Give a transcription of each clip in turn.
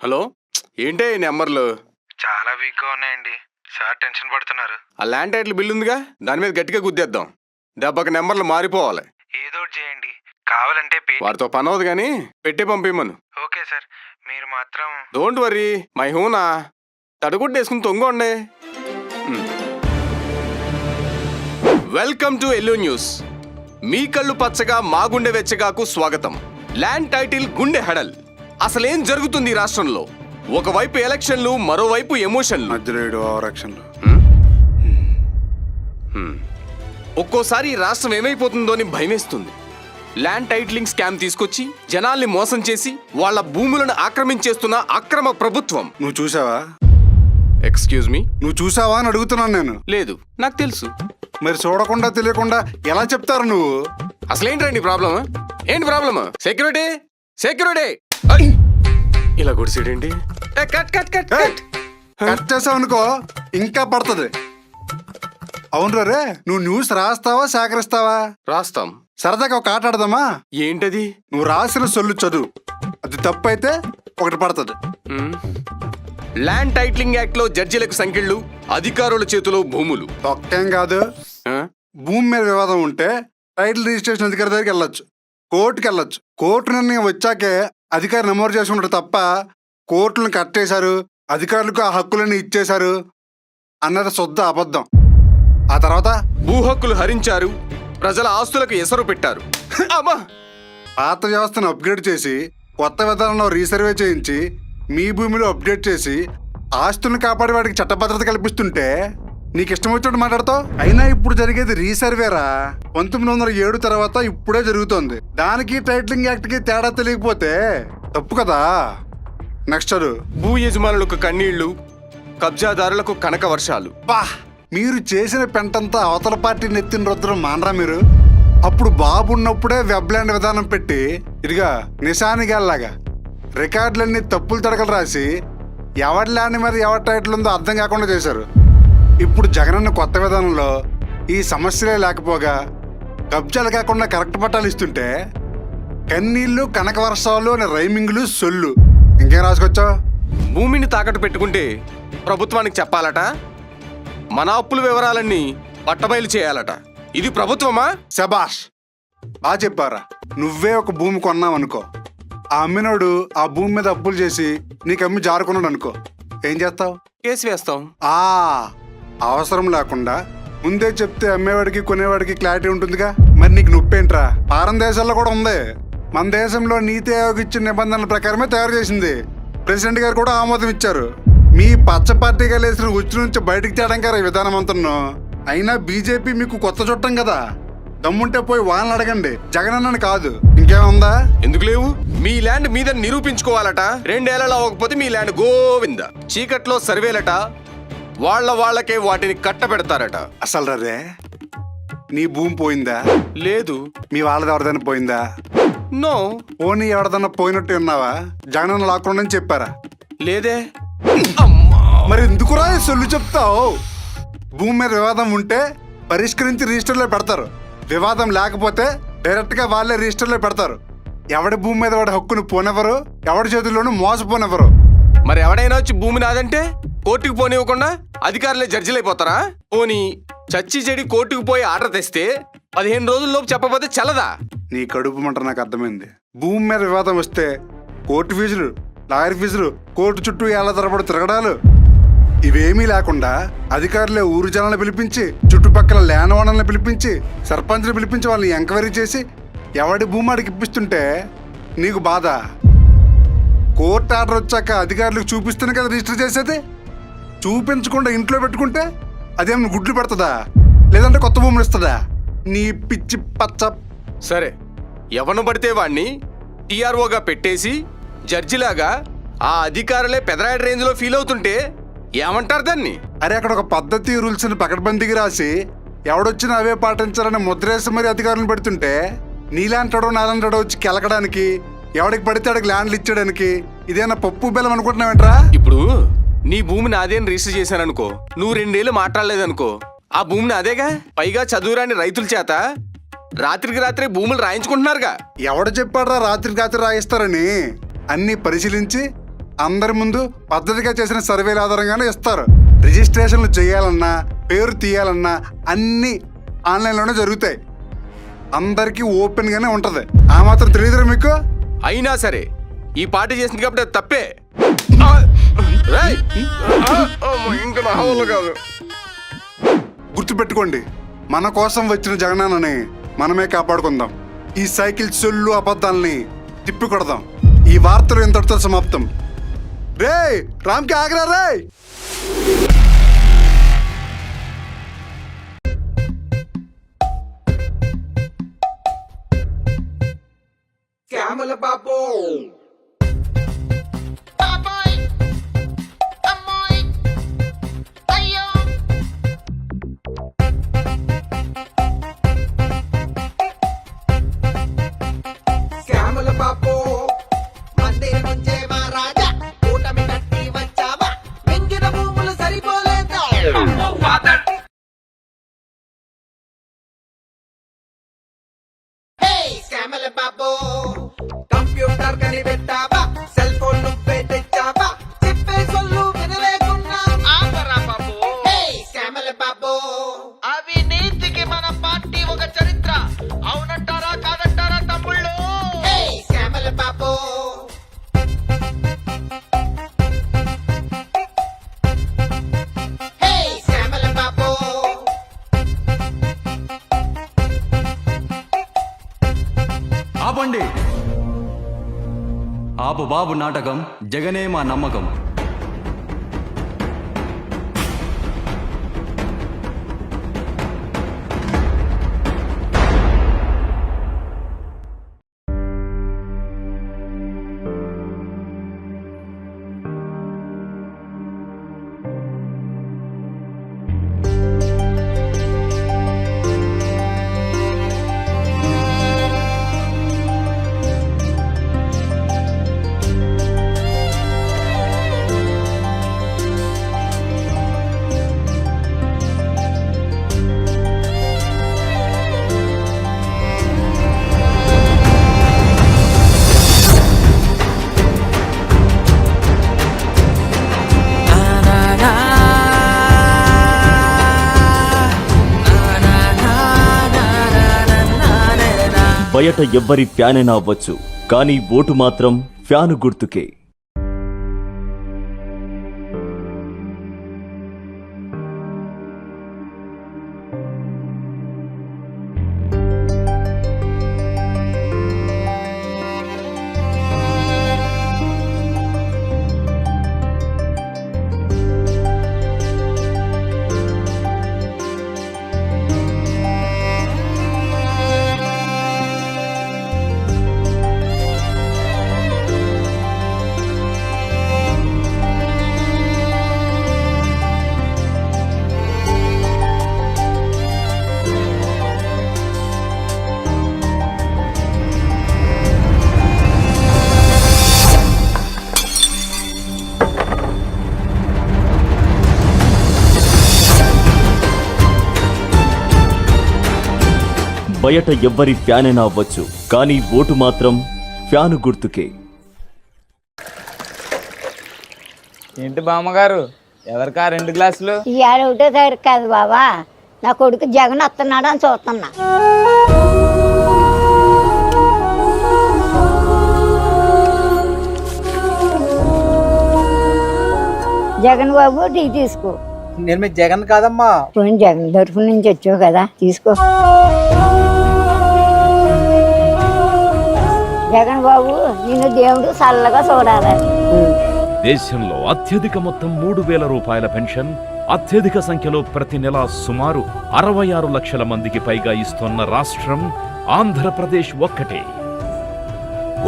Hello ఏంటే ఈ నెంబర్లు? చాలా వీక్గా ఉన్నాయండి. సార్ టెన్షన్ పడుతున్నారు. ఆ ల్యాండ్ టైటిల్ బిల్ ఉందిగా? దాని మీద గట్టిగా గుద్దేద్దాం. దెబ్బకి నెంబర్లు మారిపోవాలి. ఏదో ఒకటి చేయండి. కావాలంటే పే వారితో పని అవదు కానీ పెట్టి పంపిమ్మను ఓకే సార్. మీరు మాత్రం డోంట్ వరీ మై హూనా. తడుగుడ్డు వేసుకుని తొంగండి వెల్కమ్ టు ఎల్లో న్యూస్ మీ కళ్ళు పచ్చగా మా గుండె వెచ్చగాకు స్వాగతం. ల్యాండ్ టైటిల్ గుండె హెడల్. అసలేం జరుగుతుంది ఈ రాష్ట్రంలో? ఒకవైపు ఎలక్షన్లు మరోవైపు ఎమోషన్లు. మధ్యలో ఆరక్షన్లు. ఒక్కోసారి ఈ రాష్ట్రం ఏమైపోతుందో అని భయమేస్తుంది. ల్యాండ్ టైటిలింగ్ స్కామ్ తీసుకొచ్చి జనాల్ని మోసం చేసి వాళ్ళ భూములను ఆక్రమించేస్తున్న అక్రమ ప్రభుత్వం. నువ్వు చూసావా? ఎక్స్క్యూజ్ మీ నువ్వు చూసావా అని అడుగుతున్నాను నేను. లేదు నాకు తెలుసు. మరి చూడకుండా తెలియకుండా ఎలా చెప్తారు నువ్వు? అసలేంటండి ప్రాబ్లమ్? ఏంటి ప్రాబ్లమ్? సెక్యూరిటీ సెక్యూరిటీ ఇలా గుడిసేడేంటి ఏ, cut cut cut cut cut చేసావు అనుకో ఇంకా పడుతుంది. అవును రే నువ్వు న్యూస్ రాస్తావా సేకరిస్తావా? రాస్తాం. సరదాగా ఒక ఆట ఆడదామా? ఏంటది? నువ్వు రాసిన సొల్లు చదువు. అది తప్పు అయితే ఒకటి పడుతుంది. ల్యాండ్ టైటిలింగ్ యాక్ట్లో జడ్జిలకు సంఖ్యలు అధికారుల చేతిలో భూములు. ఒక్కేం కాదు? భూమి మీద వివాదం ఉంటే టైటిల్ రిజిస్ట్రేషన్ అధికారి దగ్గరికి వెళ్ళొచ్చు. కోర్టుకి వెళ్ళొచ్చు కోర్టు నిర్ణయం వచ్చాకే అధికారి నమోదు చేసుకుంటారు తప్ప కోర్టులను కట్టేశారు అధికారులకు ఆ హక్కులను ఇచ్చేశారు అన్నది శుద్ధ అబద్ధం. ఆ తర్వాత భూ హక్కులు హరించారు ప్రజల ఆస్తులకు ఎసరు పెట్టారు. అమ్మా! పాత వ్యవస్థను అప్గ్రేడ్ చేసి కొత్త విధానంలో రీసర్వే చేయించి మీ భూమిలో అప్డేట్ చేసి ఆస్తులను కాపాడే వాడికి చట్టభద్రత కల్పిస్తుంటే నీకు ఇష్టం వచ్చినట్టు మాట్లాడతావు? అయినా ఇప్పుడు జరిగేది రీసర్వేరా. పంతొమ్మిది వందల ఏడు తర్వాత ఇప్పుడే జరుగుతోంది. దానికి టైటిలింగ్ యాక్ట్కి తేడా తెలియకపోతే తప్పు కదా? నెక్స్ట్ చదువు. భూ యజమానులకు కన్నీళ్ళు కబ్జాదారులకు కనక వర్షాలు. బా! మీరు చేసిన పెంటంతా అవతల పార్టీ నెత్తిన రుద్రం మానరా మీరు? అప్పుడు బాబు ఉన్నప్పుడే వెబ్లాండ్ విధానం పెట్టి ఇదిగా నిశానిగాల్లాగా రికార్డులన్నీ తప్పులు తడకలు రాసి ఎవరి ల్యాండ్ మీద ఎవరి టైటిల్ ఉందో అర్థం కాకుండా చేశారు. ఇప్పుడు జగనన్న కొత్త విధానంలో ఈ సమస్యలే లేకపోగా కబ్జాలు కాకుండా కరెక్ట్ పట్టాలు ఇస్తుంటే కన్నీళ్ళు కనక వర్షాలు అనే రైమింగ్లు సొల్లు. ఇంకేం రాసుకొచ్చావు? భూమిని తాకట్టు పెట్టుకుంటే ప్రభుత్వానికి చెప్పాలట. మన అప్పుల వివరాలన్నీ పట్టబయలు చేయాలట. ఇది ప్రభుత్వమా? శబాష్ బాగా చెప్పారా? నువ్వే ఒక భూమి కొన్నావు అనుకో ఆ అమ్మినోడు ఆ భూమి మీద అప్పులు చేసి నీకు అమ్మి జారుకున్నాడు అనుకో ఏం చేస్తావు? కేసు వేస్తాం. ఆ అవసరం లేకుండా ముందే చెప్తే అమ్మేవాడికి కొనేవాడికి క్లారిటీ ఉంటుందిగా. మరి నీకు నొప్పేంట్రా? పారం దేశాల్లో కూడా ఉంది. మన దేశంలో నీతి ఆయోగ్ ఇచ్చిన నిబంధనల ప్రకారమే తయారు చేసింది. ప్రెసిడెంట్ గారు కూడా ఆమోదం ఇచ్చారు. మీ పచ్చ పార్టీగా లేసిన ఉచ్చు నుంచి బయటకు తేడం గారు ఈ విధానం అంతను అయినా బీజేపీ మీకు కొత్త చుట్టం కదా. దమ్ముంటే పోయి వాళ్ళని అడగండి. జగనన్నని కాదు. ఇంకేముందా ఎందుకు లేవు? మీ ల్యాండ్ మీద నిరూపించుకోవాలట. రెండేళ్ళలో అవ్వకపోతే మీ ల్యాండ్ గోవింద. చీకట్లో సర్వేలట. వాళ్ళ వాళ్ళకే వాటిని కట్టబెడతారట. అసలు రే నీ భూమి పోయిందా? లేదు. మీ వాళ్ళది ఎవరిదైనా పోయిందా? నో. పోనీ ఎవరిదన్నా పోయినట్టు ఉన్నావా? జగనన్న లాక్కుండా చెప్పారా? లేదే. అమ్మా. మరి ఎందుకురా సొల్లు చెప్తావు? భూమి మీద వివాదం ఉంటే పరిష్కరించి రిజిస్టర్లో పెడతారు. వివాదం లేకపోతే డైరెక్ట్గా వాళ్ళే రిజిస్టర్లో పెడతారు. ఎవడి భూమి మీద వాడి హక్కును పోనెవరు ఎవడి చేతుల్లోనూ మోసపోనెవరు మరి ఎవడైనా వచ్చి భూమి నాదంటే కోర్టుకు పోనివ్వకుండా అధికారులే జడ్జిలైపోతారా? పోనీ చచ్చి చెడి కోర్టుకు పోయి ఆర్డర్ తెస్తే పదిహేను రోజుల్లోపు చెప్పబోతే చల్లదా? నీ కడుపు మంట నాకు అర్థమైంది. భూమి మీద వివాదం వస్తే కోర్టు ఫీజులు లాయర్ ఫీజులు కోర్టు చుట్టూ ఏళ్ళ తరబడి తిరగడాలు. ఇవేమీ లేకుండా అధికారులే ఊరు జనాలను పిలిపించి చుట్టుపక్కల ల్యాండ్ ఓనర్లను పిలిపించి సర్పంచ్ని పిలిపించి వాళ్ళని ఎంక్వైరీ చేసి ఎవడి భూమి ఇప్పిస్తుంటే నీకు బాధ. కోర్టు ఆర్డర్ వచ్చాక అధికారులకు చూపిస్తేనే కదా రిజిస్టర్ చేసేది? చూపించకుండా ఇంట్లో పెట్టుకుంటే అదేమన్నా గుడ్లు పెడుతుందా? లేదంటే కొత్త భూములు ఇస్తుందా? నీ పిచ్చి పచ్చ సరే ఎవను పడితే వాణ్ణి టీఆర్ఓగా పెట్టేసి జడ్జిలాగా ఆ అధికారులే పెదరాయడ రేంజ్లో ఫీల్ అవుతుంటే ఏమంటారు దాన్ని? అరే అక్కడ ఒక పద్ధతి రూల్స్ పకడ్బందీకి రాసి ఎవడొచ్చినా అవే పాటించాలని ముద్రేసి మరి అధికారులను పెడుతుంటే నీలాంటాడో నాలంటాడో వచ్చి కెలకడానికి ఎవడికి పడితే ఆడికి ల్యాండ్లు ఇచ్చడానికి ఇదేనా పప్పు బెల్లం అనుకుంటున్నావేంట్రా? ఇప్పుడు నీ భూమిని అదేని రిజిస్టర్ చేశాననుకో. నువ్వు రెండేళ్ళు మాట్లాడలేదనుకో. ఆ భూమిని అదేగా? పైగా చదువురాని రైతుల చేత రాత్రికి రాత్రి భూములు రాయించుకుంటున్నారుగా. ఎవడు చెప్పాడ్రా రాత్రి రాత్రి రాయిస్తారని? అన్ని పరిశీలించి అందరి ముందు పద్ధతిగా చేసిన సర్వేల ఆధారంగానే ఇస్తారు. రిజిస్ట్రేషన్లు చేయాలన్నా పేరు తీయాలన్నా అన్నీ ఆన్లైన్లోనే జరుగుతాయి. అందరికీ ఓపెన్గానే ఉంటుంది. ఆ మాత్రం తెలియదురా మీకు? అయినా సరే ఈ పార్టీ చేసింది కాబట్టి అది తప్పే. ఇంకా నా వల్ల కాదు. గుర్తుపెట్టుకోండి మన కోసం వచ్చిన జగనాన్నని మనమే కాపాడుకుందాం. ఈ సైకిల్ సొల్లు అబద్ధాలని తిప్పి కొడదాం ఈ వార్తలు ఇంతటితో సమాప్తం. రే రామ్కి ఆగరా రే బాబాయ్ Bubble. బాబు బాబు నాటకం జగనే మా నమ్మకం. బయట ఎవ్వరి ఫ్యానైనా అవ్వచ్చు కానీ ఓటు మాత్రం ఫ్యాను గుర్తుకే. బయట ఎవ్వరి ఫ్యానైనా అవ్వచ్చు కానీ ఓటు మాత్రం ఫ్యాను గుర్తుకే. ఏంటి బామ్మగారు? ఎవరికా రెండు గ్లాసులు? ఇవాళ ఒకటో తారీఖు కాదు బాబా నా కొడుకు జగన్ వస్తున్నాడు అని చూస్తున్నా. జగన్ బాబు టీ తీసుకో. నేను మీ జగన్ కాదమ్మా. పోయిన జగన్ తరఫు నుంచి వచ్చావు కదా తీసుకో. జగన్ బాబు నిన్ను దేవుడు చల్లగా చూడాలి. దేశంలో అత్యధిక మొత్తం మూడు వేల రూపాయల పెన్షన్ అత్యధిక సంఖ్యలో ప్రతి నెల సుమారు అరవై ఆరు లక్షల మందికి పైగా ఇస్తున్న రాష్ట్రం ఆంధ్రప్రదేశ్ ఒక్కటే.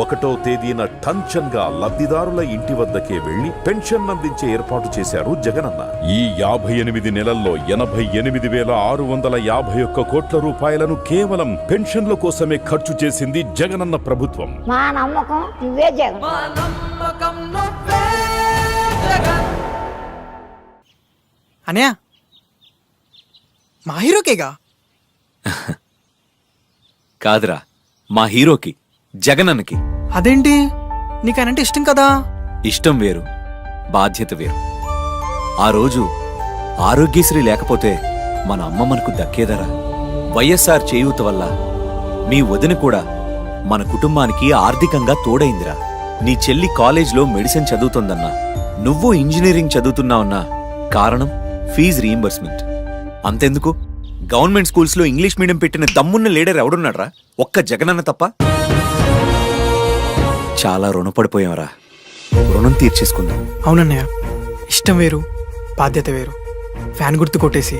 ఒకటో తేదీన టంచన్గా లబ్ధిదారుల ఇంటి వద్దకే వెళ్ళి పెన్షన్ అందించే ఏర్పాటు చేశారు జగనన్న. ఈ యాభై ఎనిమిది నెలల్లో ఎనభై ఎనిమిది వేల ఆరు వందల యాభై ఒక్క కోట్ల రూపాయలను కేవలం పెన్షన్ల కోసమే ఖర్చు చేసింది జగనన్న ప్రభుత్వం. మా నమ్మకం నువ్వే జగన్. అనయా మా హీరోకేగా? కాదురా మా హీరోకి. జగనన్నకి. అదేంటి? నీకనంటే ఇష్టం కదా? ఇష్టం వేరు బాధ్యత వేరు. ఆ రోజు ఆరోగ్యశ్రీ లేకపోతే మన అమ్మ మనకు దక్కేదరా? వైఎస్ఆర్ చేయూత వల్ల మీ వదిన కూడా మన కుటుంబానికి ఆర్థికంగా తోడైందిరా? నీ చెల్లి కాలేజ్లో మెడిసిన్ చదువుతోందన్నా. నువ్వు ఇంజనీరింగ్ చదువుతున్నావన్నా కారణం ఫీజు రీయింబర్స్మెంట్. అంతెందుకు? గవర్నమెంట్ స్కూల్స్లో ఇంగ్లీష్ మీడియం పెట్టిన దమ్మున్న లీడర్ ఎవడున్నాడ్రా? ఒక్క జగనన్న తప్ప? చాలా రుణపడిపోయాంరా రుణం తీర్చేసుకుందాం. అవునన్నయ్య ఇష్టం వేరు బాధ్యత వేరు. ఫ్యాన్ గుర్తు కొట్టేసి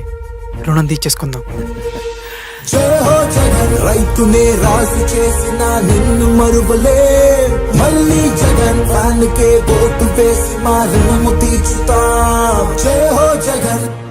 రుణం తీర్చేసుకుందాం. రైతునే రాజు చేసిన నిన్ను మరువలే. మళ్ళీ జగన్ ఫ్యాన్ కే ఓటు వేసి మా రుణము తీర్చుతా. జయ హో జగన్.